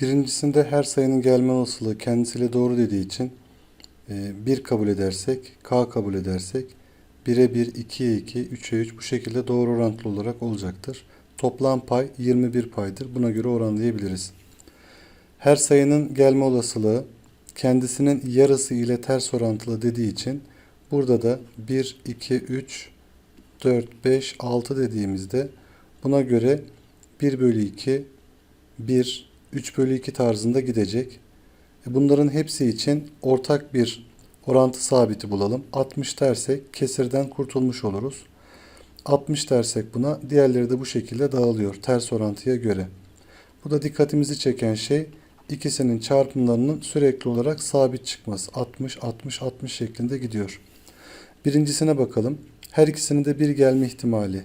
Birincisinde her sayının gelme olasılığı kendisiyle doğru dediği için 1 kabul edersek, k kabul edersek 1'e 1, 2'ye 2, 3'e 3 bu şekilde doğru orantılı olarak olacaktır. Toplam pay 21 paydır. Buna göre oranlayabiliriz. Her sayının gelme olasılığı kendisinin yarısı ile ters orantılı dediği için burada da 1, 2, 3, 4, 5, 6 dediğimizde buna göre 1 bölü 2, 1, 3 bölü 2 tarzında gidecek. E, Bunların hepsi için ortak bir orantı sabiti bulalım. 60 dersek kesirden kurtulmuş oluruz. 60 dersek buna diğerleri de bu şekilde dağılıyor ters orantıya göre. Bu da dikkatimizi çeken şey ikisinin çarpımlarının sürekli olarak sabit çıkması. 60 60 60 şeklinde gidiyor. Birincisine bakalım. Her ikisinin de bir gelme ihtimali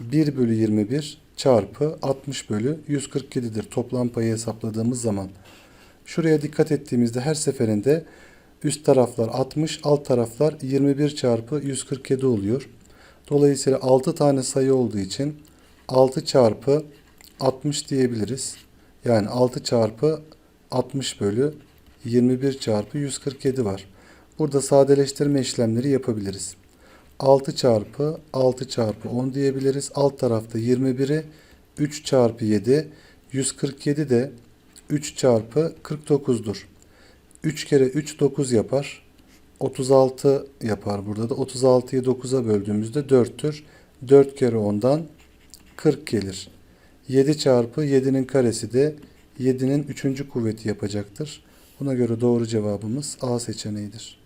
1 bölü 21 çarpı 60 bölü 147'dir. Toplam payı hesapladığımız zaman. Şuraya dikkat ettiğimizde her seferinde üst taraflar 60, alt taraflar 21 çarpı 147 oluyor. Dolayısıyla 6 tane sayı olduğu için 6 çarpı 60 diyebiliriz. Yani 6 çarpı 60 bölü 21 çarpı 147 var. Burada sadeleştirme işlemleri yapabiliriz. 6 çarpı 6 çarpı 10 diyebiliriz. Alt tarafta 21'i 3 çarpı 7 147 de 3 çarpı 49'dur. 3 kere 3 9 yapar. 36 yapar burada da. 36'yı 9'a böldüğümüzde 4'tür. 4 kere 10'dan 40 gelir. 7 çarpı 7'nin karesi de 7'nin 3. kuvveti yapacaktır. Buna göre doğru cevabımız A seçeneğidir.